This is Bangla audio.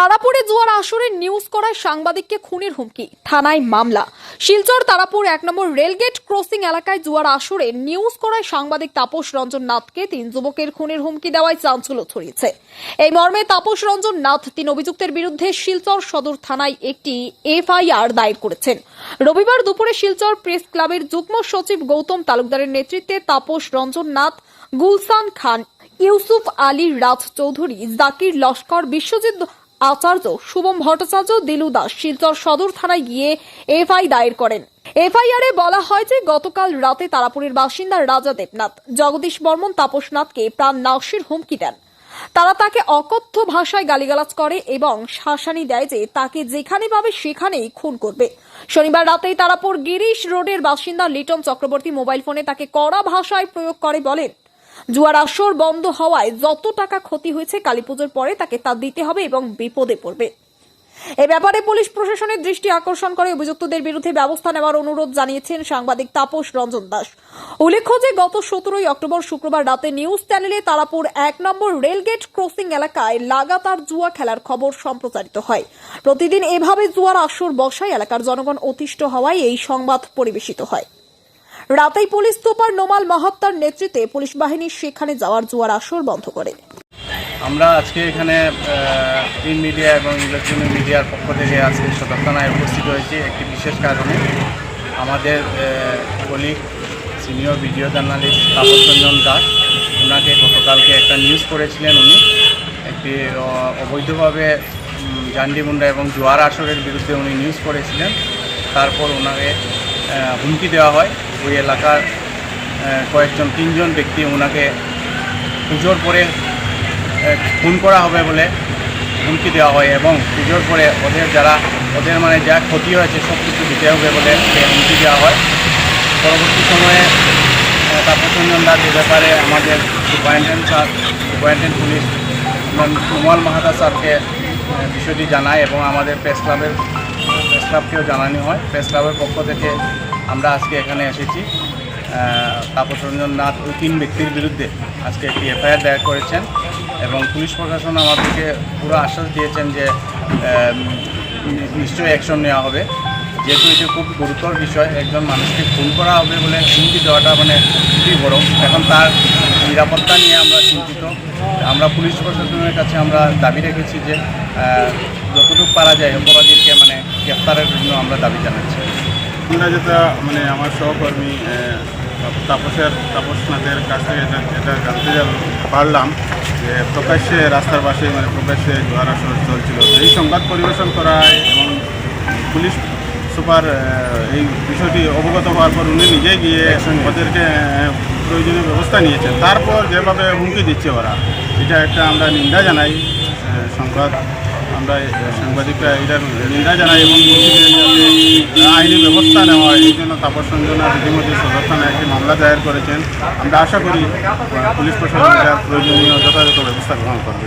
তারাপুরে জুয়ার আসরে নিউজ করায় সাংবাদিককে খুনের হুমকি, থানায় মামলা। শিলচর তারাপুর এক নম্বর রেলগেট ক্রসিং এলাকায় জুয়ার আসরে নিউজ করায় সাংবাদিক তাপস রঞ্জন নাথকে তিন যুবকের খুনের হুমকি দেওয়ায় চাঞ্চল্য ছড়িয়েছে। এই মর্মে তাপস রঞ্জন নাথ তিন অভিযুক্তের বিরুদ্ধে শিলচর সদর থানায় একটি এফআইআর দায়ের করেছেন। রবিবার দুপুরে শিলচর প্রেস ক্লাবের যুগ্ম সচিব গৌতম তালুকদারের নেতৃত্বে তাপস রঞ্জন নাথ গুলসান খান, ইউসুফ আলী রাজ চৌধুরী, জাকির লস্কর, বিশ্বজিৎ আচার্য শুভম ভট্টাচার্য দিলু দাস শিলচর সদর থানায় গিয়ে এফআই দায়ের করেন। এফআইআরে বলা হয় যে গতকাল রাতে তারাপুরের বাসিন্দা রাজা দেবনাথ, জগদীশ বর্মন তাপসনাথকে প্রাণ নাশের হুমকি দেন। তারা তাকে অকথ্য ভাষায় গালিগালাজ করে এবং শাসানি দেয় যে তাকে যেখানে পাবে সেখানেই খুন করবে। শনিবার রাতেই তারাপুর গিরিশ রোডের বাসিন্দা লিটন চক্রবর্তী মোবাইল ফোনে তাকে কড়া ভাষায় প্রয়োগ করে বলেন জুয়ার আসর বন্ধ হওয়ায় যত টাকা ক্ষতি হয়েছে কালীপুজোর পরে তাকে তা দিতে হবে এবং বিপদে পড়বে। এ ব্যাপারে পুলিশ প্রশাসনের দৃষ্টি আকর্ষণ করে অভিযুক্তদের বিরুদ্ধে ব্যবস্থা নেওয়ার অনুরোধ জানিয়েছেন সাংবাদিক তাপস রঞ্জন দাস। উল্লেখ্য যে, গত সতেরোই অক্টোবর শুক্রবার রাতে নিউজ চ্যানেলে তারাপুর এক নম্বর রেলগেট ক্রসিং এলাকায় লাগাতার জুয়া খেলার খবর সম্প্রচারিত হয়। প্রতিদিন এভাবে জুয়ার আসর বসায় এলাকার জনগণ অতিষ্ঠ হওয়ায় এই সংবাদ পরিবেশিত হয়। রাতেই পুলিশ সুপার নোমাল মাহাত্তার নেতৃত্বে পুলিশ বাহিনী সেখানে যাওয়ার জোয়ার আসর বন্ধ করে। আমরা আজকে এখানে প্রিন্ট মিডিয়া এবং ইলেকট্রনিক মিডিয়ার পক্ষ থেকে আজকে সদর থানায় উপস্থিত হয়েছি একটি বিশেষ কারণে। আমাদের colleague senior video journalist Tapas Ranjan Das ওনাকে গতকালকে একটা নিউজ করেছিলেন উনি। একটি অবৈধভাবে জান্ডিমুন্ডা এবং জোয়ার আসরের বিরুদ্ধে উনি নিউজ করেছিলেন। তারপর ওনাকে হুমকি দেওয়া হয়। ওই এলাকার কয়েকজন, তিনজন ব্যক্তি ওনাকে পুজোর পরে খুন করা হবে বলে হুমকি দেওয়া হয় এবং পুজোর পরে ওদের যারা, ওদের মানে যা ক্ষতি হয়েছে সব কিছু দিতে হবে বলে হুমকি দেওয়া হয়। পরবর্তী সময়ে তাপসঞ্জন দাস এ ব্যাপারে আমাদের superintendent sir superintendent police Kumal Mahata স্যারকে বিষয়টি জানায় এবং আমাদের প্রেস ক্লাবের, প্রেস ক্লাবকেও জানানো হয়। প্রেস ক্লাবের পক্ষ থেকে আমরা আজকে এখানে এসেছি। তাপস রঞ্জন নাথ ওই তিন ব্যক্তির বিরুদ্ধে আজকে একটি এফআইআর দায়ের করেছেন এবং পুলিশ প্রশাসন আমাদেরকে পুরো আশ্বাস দিয়েছেন যে নিশ্চয়ই অ্যাকশন নেওয়া হবে। যেহেতু এটি খুব গুরুতর বিষয়, একজন মানুষকে খুন করা হবে বলে হুমকি দেওয়াটা মানে খুবই বড়। এখন তার নিরাপত্তা নিয়ে আমরা চিন্তিত। আমরা পুলিশ প্রশাসনের কাছে আমরা দাবি রেখেছি যে যতটুকু পারা যায়, অপরাধীকে মানে গ্রেপ্তারের জন্য আমরা দাবি জানাচ্ছি। আমরা যেটা মানে আমার সহকর্মী তাপসের তাপসনাথের কাছ থেকে এটা এটা জানতে পারলাম যে প্রকাশ্যে রাস্তার পাশে মানে প্রকাশ্যে জোয়ার আসর চলছিল। এই সংবাদ পরিবেশন করায় এবং পুলিশ সুপার এই বিষয়টি অবগত হওয়ার পর উনি নিজে গিয়ে ওদেরকে প্রয়োজনীয় ব্যবস্থা নিয়েছেন। তারপর যেভাবে হুমকি দিচ্ছে ওরা, এটা একটা আমরা নিন্দা জানাই সংবাদ আমরা সাংবাদিকরা এটার নিন্দা জানাই এবং আইনি ব্যবস্থা নেওয়া এই জন্য তাপস রঞ্জনা ইতিমধ্যে সদর থানায় একটি মামলা দায়ের করেছেন। আমরা আশা করি পুলিশ প্রশাসন এটার প্রয়োজনীয় যথাযথ ব্যবস্থা গ্রহণ করবে।